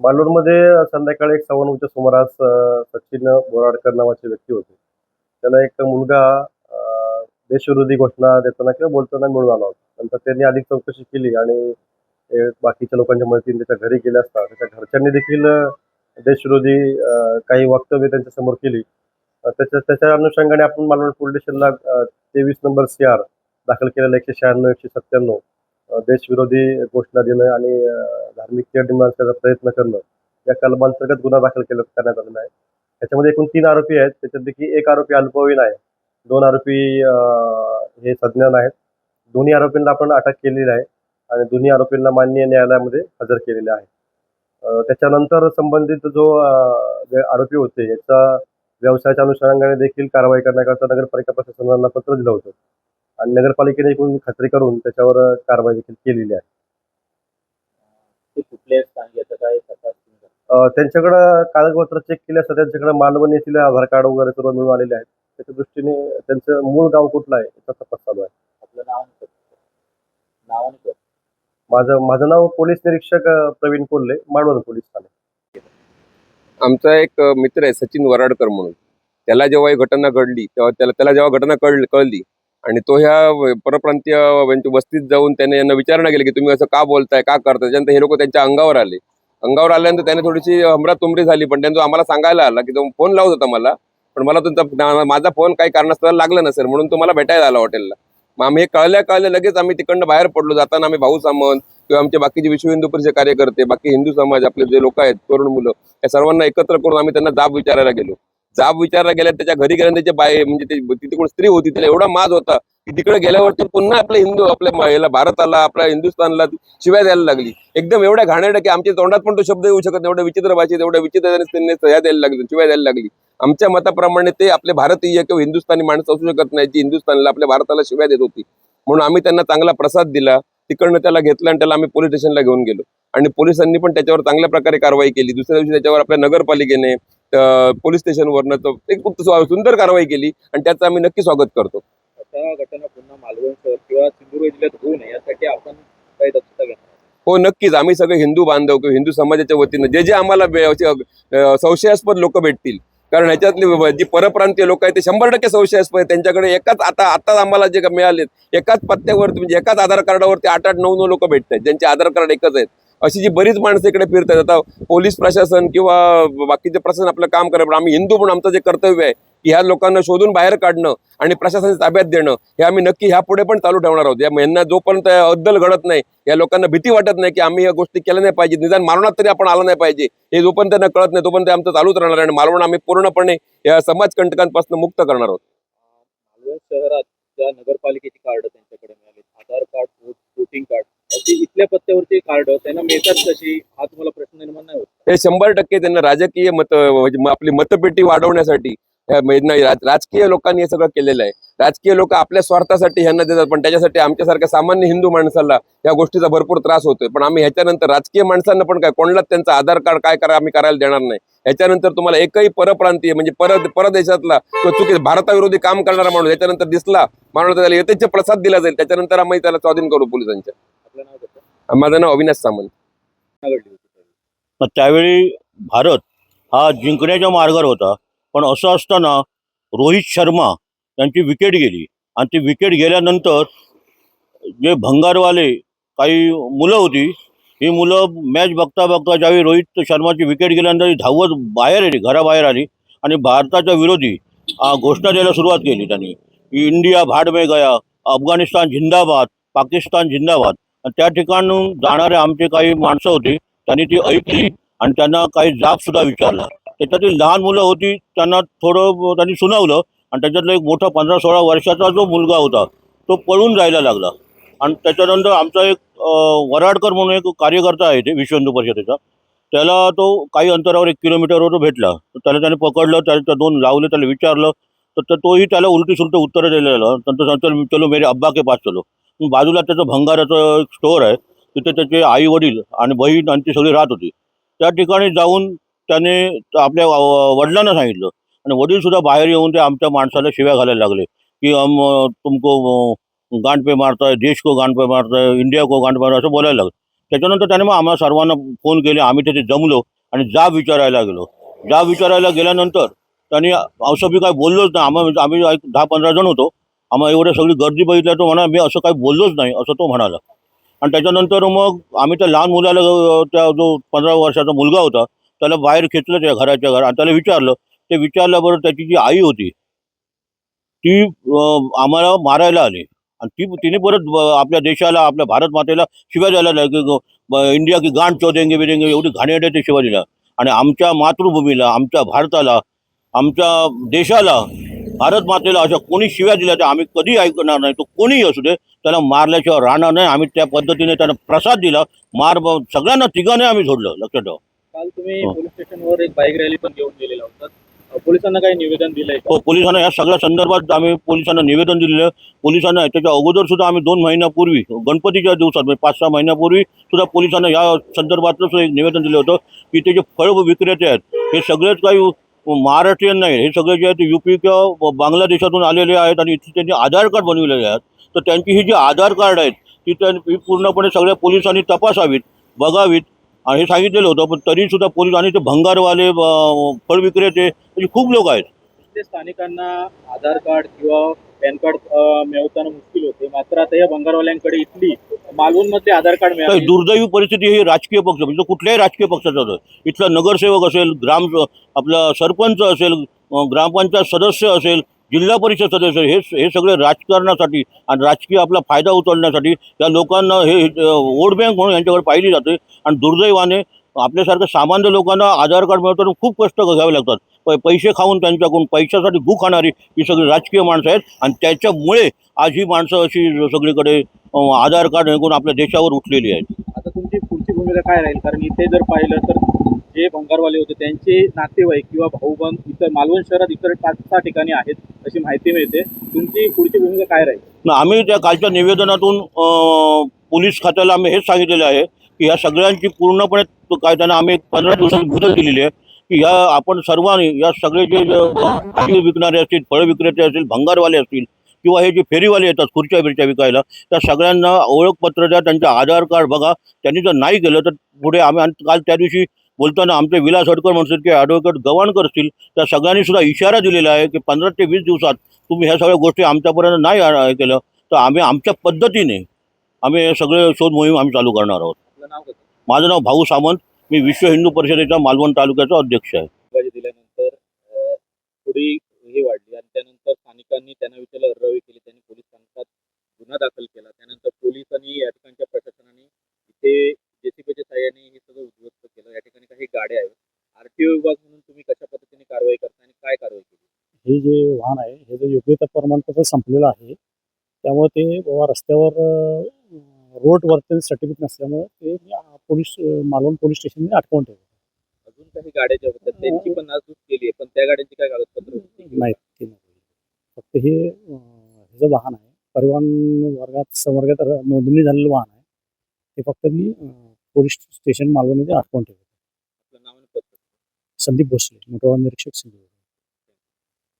मालूरमध्ये संध्याकाळी एक सव्वा नऊच्या सुमारास सचिन बोराडकर नावाचे व्यक्ती होते. त्याला एक मुलगा देशविरोधी घोषणा देताना किंवा बोलताना मिळून आला होता. नंतर त्यांनी अधिक चौकशी केली आणि बाकीच्या लोकांच्या मदतीने त्याच्या घरी गेले असता. त्याच्या घरच्यांनी देखील देशविरोधी काही वक्तव्य त्यांच्यासमोर केली. त्याच्या त्याच्या अनुषंगाने आपण मालवण पोलीस स्टेशनला तेवीस नंबर सी आर दाखल केलेला एकशे शहाण्णव एकशे सत्त्याण्णव. देशविरोधी घोषणा देणं आणि धार्मिक तेढ निर्माण करण्याचा प्रयत्न करणं या कलमांतर्गत गुन्हा दाखल केला करण्यात आलेला आहे. त्याच्यामध्ये एकूण तीन आरोपी आहेत. त्याच्यापैकी एक आरोपी अल्पवयीन आहे. दोन आरोपी हे सज्ञान आहेत. दोन्ही आरोपींना आपण अटक केलेली आहे आणि दोन्ही आरोपींना माननीय न्यायालयामध्ये हजर केलेले आहे. त्याच्यानंतर संबंधित जो जे आरोपी होते याचा व्यवसायाच्या अनुषंगाने देखील कारवाई करण्याकरता नगरपालिका प्रशासनाला पत्र दिलं होतं. आणि नगरपालिकेने एकूण खात्री करून त्याच्यावर कारवाई देखील केलेली आहे ते कुठले स्थान याचं काय तपास तुम्ही करता? अ, त्यांच्याकडं कागदपत्र चेक केले असता त्यांच्याकडे मालवण येथील आधार कार्ड वगैरे सर्व मिळून आलेले आहेत त्याच्या दृष्टीने त्यांचं मूळ गाव कुठलं आहे याचा तपास चालू आहे आपलं नाव आणि पत्ता. नाव आणि पत्ता. माझं माझं नाव पोलीस निरीक्षक अ, प्रवीण कोल्हे मालवण पोलीस ठाणे आमचा एक अ, मित्र आहे सचिन वराडकर म्हणून त्याला जेव्हा ही घटना घडली तेव्हा त्याला त्याला जेव्हा घटना कळली कळली आणि तो ह्या परप्रांतीय यांच्या वस्तीत जाऊन त्याने यांना विचारणा केली की तुम्ही असं का बोलताय का करताय? त्याच्यानंतर हे लोक त्यांच्या अंगावर आले. अंगावर आल्यानंतर त्याने थोडीशी हमरातुमरी झाली पण त्यांनी आम्हाला सांगायला आला की तो फोन लावत होता मला पण मला तुमचा माझा फोन काही कारणास्तव लागला नसेल म्हणून तुम्हाला भेटायला आला हॉटेलला. मग आम्ही हे कळल्या कळल्या लगेच आम्ही तिकडनं बाहेर पडलो जाताना आम्ही भाऊ सामंत किंवा आमचे बाकीचे विश्व हिंदू परिषद कार्यकर्ते बाकी हिंदू समाज आपले जे लोक आहेत तरुण मुलं या सर्वांना एकत्र करून आम्ही त्यांना जाब विचारायला गेलो. जाब विचारला गेल्या त्याच्या घरी गेल्या त्याच्या बाय म्हणजे तिथे कोण स्त्री होती तिला एवढा माज होता की तिकडे गेल्यावरती पुन्हा आपले हिंदू आपल्या याला भारताला आपल्या हिंदुस्थानला शिवाय शिव्या द्यायला लागली. एकदम एवढ्या घाणेरड्या की आमच्या तोंडात पण तो शब्द येऊ शकत नाही एवढ्या विचित्र भाषेत एवढ्या विचित्र त्यांनी सह्या द्यायला लागली शिव्या द्यायला लागली. आमच्या मताप्रमाणे ते आपले भारतीय किंवा हिंदुस्थानी माणसं असू शकत नाही जी हिंदुस्थानला आपल्या भारताला शिव्या देत होती. म्हणून आम्ही त्यांना चांगला प्रसाद दिला तिकडनं त्याला घेतलं आणि त्याला आम्ही पोलीस स्टेशनला घेऊन गेलो. आणि पोलिसांनी पण त्याच्यावर चांगल्या प्रकारे कारवाई केली. दुसऱ्या दिवशी त्याच्यावर आपल्या नगरपालिकेने पोलीस स्टेशनवरनं तो एक खूप सुंदर कारवाई केली आणि त्याचं आम्ही नक्की स्वागत करतो. अशा घटना पुन्हा मालवण शहर किंवा सिंधुदुर्ग जिल्ह्यात होऊ नये यासाठी आपण काही दक्षता घेणार हो नक्कीच. आम्ही सगळे हिंदू बांधव किंवा हिंदू समाजाच्या वतीनं जे जे आम्हाला संशयास्पद लोक भेटतील कारण ह्याच्यातली जी परप्रांतीय लोक आहेत ते शंभर टक्के संशयास्पद आहेत. त्यांच्याकडे एकाच आता आताच आम्हाला जे मिळालेत एकाच पत्त्यावरती म्हणजे एकाच आधार कार्डावरती आठ आठ नऊ नऊ लोक भेटत आहेत ज्यांचे आधार कार्ड एकच आहेत. अशी जी बरीच माणसं इकडे फिरतात आता पोलीस प्रशासन किंवा बाकीचे प्रशासन आपलं काम करत पण आम्ही हिंदू म्हणून आमचं जे कर्तव्य आहे की ह्या लोकांना शोधून बाहेर काढणं आणि प्रशासनाच्या ताब्यात देणं हे आम्ही नक्की ह्या पुढे पण चालू ठेवणार आहोत. या यांना जोपर्यंत अद्दल घडत नाही या लोकांना भीती वाटत नाही की आम्ही या गोष्टी केल्या नाही पाहिजे निदान मारणात तरी आपण आलं नाही पाहिजे हे जोपर्यंत त्यांना कळत नाही तोपर्यंत आमचं चालूच राहणार आहे आणि मालवण आम्ही पूर्णपणे या समाज कंटकांपासून मुक्त करणार आहोत. शहरात नगरपालिकेची कार्ड त्यांच्याकडे मिळाली आधार कार्ड वोटिंग कार्ड इथल्या पत्त्यावरती कार्ड त्यांना मिळतात कशी हा तुम्हाला प्रश्न निर्माण नाही होत. ते शंभर टक्के त्यांना राजकीय मत म्हणजे आपली मतपेटी वाढवण्यासाठी राजकीय लोकांनी हे सगळं केलेलं आहे. राजकीय लोक आपल्या स्वार्थासाठी ह्यांना देतात पण त्याच्यासाठी आमच्यासारख्या सामान्य हिंदू माणसाला या गोष्टीचा भरपूर त्रास होतोय. पण आम्ही ह्याच्यानंतर राजकीय माणसांना पण काय कोणालाच त्यांचा आधार कार्ड काय करा आम्ही करायला देणार नाही. ह्याच्यानंतर तुम्हाला एकही परप्रांतीय म्हणजे पर परदेशातला किंवा चुकी भारताविरोधी काम करणारा माणूस याच्यानंतर दिसला माणूस त्याला यथेच्छ प्रसाद दिला जाईल त्याच्यानंतर आम्ही त्याला स्वाधीन करू पोलिसांच्या. माझं नाव अविनाश सामंत? मग त्यावेळी भारत हा जिंकण्याच्या मार्गावर होता. पण असं असताना रोहित शर्मा यांची विकेट गेली. आणि ती विकेट गेल्यानंतर जे भंगारवाले काही मुलं होती ही मुलं मॅच बघता बघता ज्यावेळी रोहित शर्माची विकेट गेल्यानंतर धावत बाहेर आली घराबाहेर आली आणि भारताच्या विरोधी आ, घोषणा द्यायला सुरुवात केली त्यांनी. इंडिया भाड में गया अफगाणिस्तान जिंदाबाद पाकिस्तान जिंदाबाद. आणि त्या ठिकाणून जाणारे आमचे काही माणसं होती त्यांनी ती ऐकली आणि त्यांना काही जाब सुद्धा विचारला. त्याच्यातील लहान मुलं होती त्यांना थोडं त्यांनी सुनावलं आणि त्याच्यातला एक मोठा पंधरा सोळा वर्षाचा जो मुलगा होता तो पळून जायला लागला. आणि त्याच्यानंतर आमचा एक वराडकर म्हणून एक कार्यकर्ता आहे ते विश्व हिंदू परिषदेचा. त्याला तो काही अंतरावर एक किलोमीटरवर तो भेटला. त्याला त्याने पकडलं त्याला त्या दोन लावले त्याला विचारलं. तर तोही त्याला उलटी सुलटी उत्तरं दिलेलं नंतर सांगतो चलो मेरे अब्बा के पास चलो. बाजूला त्याचं भंगाराचं एक स्टोअर आहे तिथे त्याचे आई वडील आणि बहीण आणि ती सगळी राहत होती. त्या ठिकाणी जाऊन त्याने आपल्या वडिलांना सांगितलं आणि वडील सुद्धा बाहेर येऊन ते आमच्या माणसाला शिव्या घालायला लागले की हम तुमको गांड पे मारताय देश को गांड पे मारताय इंडिया को गांड पे मारताय असं बोलायला लागलं. त्याच्यानंतर त्याने मग आम्हाला सर्वांना फोन केले आम्ही तिथे जमलो आणि जाब विचारायला गेलो. जाब विचारायला गेल्यानंतर त्यांनी औषधी काय बोललोच नाही. आम्हा आम्ही एक दहा पंधरा जण होतो. आम्हाला एवढं सगळी गर्दी बघितल्या तो म्हणा मी असं काही बोललोच नाही असं तो म्हणाला. आणि त्याच्यानंतर मग आम्ही त्या लहान मुलाला त्या जो पंधरा वर्षाचा मुलगा होता त्याला बाहेर खेचलं त्या घराच्या घर आणि त्याला विचारलं. ते विचारल्याबरोबर त्याची जी आई होती ती आम्हाला मारायला आली. आणि ती तिने परत आपल्या देशाला आपल्या भारत मातेला शिवाय द्यायला लागली की इंडिया की गांड चौदेंगे बिदेंगे एवढी घाणेरडे ते शिवाय दिल्या आणि आमच्या मातृभूमीला आमच्या भारताला आमच्या देशाला भारत मातेला अशा कोणी शिव्या दिल्या त्या आम्ही कधी ऐकणार नाही. तो कोणीही असू दे त्याला मारल्याशिवाय राहणार नाही. आम्ही त्या पद्धतीने त्यांना प्रसाद दिला. मार सगळ्यांना तिघांनी आम्ही सोडलं. लक्षात ठेवा. काल तुम्ही हो. पोलीस स्टेशनवर एक बाईक रॅली पण घेऊन गेलेला होता. पोलिसांना काही निवेदन दिलंय हो पोलिसांना या सगळ्या संदर्भात आम्ही पोलिसांना निवेदन दिलेलं. पोलिसांना त्याच्या अगोदर सुद्धा आम्ही दोन महिन्यापूर्वी गणपतीच्या दिवसात म्हणजे पाच सहा महिन्यापूर्वी सुद्धा पोलिसांना या संदर्भातलं सुद्धा एक निवेदन दिलं होतं की ते जे फळ विक्रेते आहेत हे सगळेच काही महाराष्ट्रीयन नाही. हे सगळे जे आहेत युपी किंवा बांगलादेशातून आलेले आहेत आणि इथे त्यांनी आधार कार्ड बनविलेले आहेत. तर त्यांची ही जी आधार कार्ड आहेत ती त्यांनी पूर्णपणे सगळ्या पोलिसांनी तपासावीत बघावीत. आणि हे सांगितलेलं होतं पण तरीसुद्धा पोलीस आणि ते भंगारवाले फळ विक्रेते असे खूप लोक आहेत. ते स्थानिकांना आधार कार्ड किंवा पॅन कार्ड मिळवताना मुश्किल होते. मात्र आता या भंगारवाल्यांकडे इथली मालवणमध्ये आधार कार्ड मिळाले दुर्दैवी परिस्थिती ही राजकीय पक्ष म्हणजे कुठल्याही राजकीय पक्षाचा असो इथला नगरसेवक असेल ग्राम आपला सरपंच असेल ग्रामपंचायत सदस्य असेल जिल्हा परिषद सदस्य हे हे सगळे राजकारणासाठी आणि राजकीय आपला फायदा उचलण्यासाठी या लोकांना हे वोट बँक म्हणून यांच्याकडे पाहिली जाते. आणि दुर्दैवाने आपल्यासारख्या सामान्य लोकांना आधार कार्ड मिळवताना खूप कष्ट घ्यावे लागतात. पै पैसे खाऊन त्यांच्याकडून पैशासाठी भू खाणारी ही सगळी राजकीय माणसं आहेत. आणि त्याच्यामुळे आज ही माणसं अशी सगळीकडे आधार कार्ड करून आपल्या देशावर उठलेली आहेत. आता तुमची पुढची भूमिका काय राहील? कारण इथे जर पाहिलं तर जे भंगारवाले होते त्यांचे नातेवाईक किंवा भाऊबंद इतर मालवण शहरात इतर पाच सहा ठिकाणी आहेत अशी माहिती मिळते. तुमची पुढची भूमिका काय राहील? न आम्ही त्या कालच्या निवेदनातून अं, पोलीस खात्याला आम्ही हेच सांगितलेलं आहे की ह्या सगळ्यांची पूर्णपणे तो कायद्यानं आम्ही एक पंधरा दिवसांची मुदत दिलेली आहे. की ह्या आपण सर्वांनी या सगळे जे जे भाजी विकणारे असतील फळ विक्रेते असतील भंगारवाले असतील किंवा हे जे फेरीवाले येतात खुर्च्या बिरच्या विकायला त्या सगळ्यांना ओळखपत्र द्या त्यांचं आधार कार्ड बघा. त्यांनी जर नाही केलं तर पुढे आम्ही काल त्या दिवशी बोलताना आमचे विलास हडकर म्हणतात की ॲडव्होकेट गवाणकर असतील त्या सगळ्यांनी सुद्धा इशारा दिलेला आहे की पंधरा ते वीस दिवसात तुम्ही ह्या सगळ्या गोष्टी आमच्यापर्यंत नाही केलं. तर आम्ही आमच्या पद्धतीने आम्ही हे सगळे शोध मोहीम आम्ही चालू करणार आहोत. माझं नाव भाऊ सामंत. मी विश्व हिंदू परिषदेच्या मालवण तालुक्याचा अध्यक्ष आहे. दिल्यानंतर थोडी हे वाढली. स्थानिकांनी त्यांना विचारलं रवी केली त्यांनी पोलीस स्थानकात गुन्हा दाखल केला. त्यानंतर पोलिसांनी या ठिकाणच्या प्रशासनाने इथे जेसीबीच्या सहाय्याने हे सगळं उद्ध्वस्त केलं. या ठिकाणी काही गाड्या आहेत. आरटीओ विभाग म्हणून तुम्ही कशा पद्धतीने कारवाई करता आणि काय कारवाई केली? हे जे वाहन आहे हे जे योग्यता प्रमाणपत्र संपलेलं आहे त्यामुळे ते बाबा रस्त्यावर रोड वरती सर्टिफिकेट नसल्यामुळे ते पोलीस मालवण पोलीस स्टेशनने अटकवून ठेवलं. अजून काही गाड्या ज्या होत्या त्यांची पण नासधूस केली आहे. पण त्या गाड्यांची काय कागदपत्र होती नाही ते नाही फक्त हे हे जे वाहन आहे परिवहन वर्गात संवर्गात नोंदणी झालेलं वाहन आहे. ते फक्त मी पोलीस स्टेशन मालवणमध्ये आणि पत्र संदीप भोसले मोटर वाहन निरीक्षक सिंधुदुर्ग.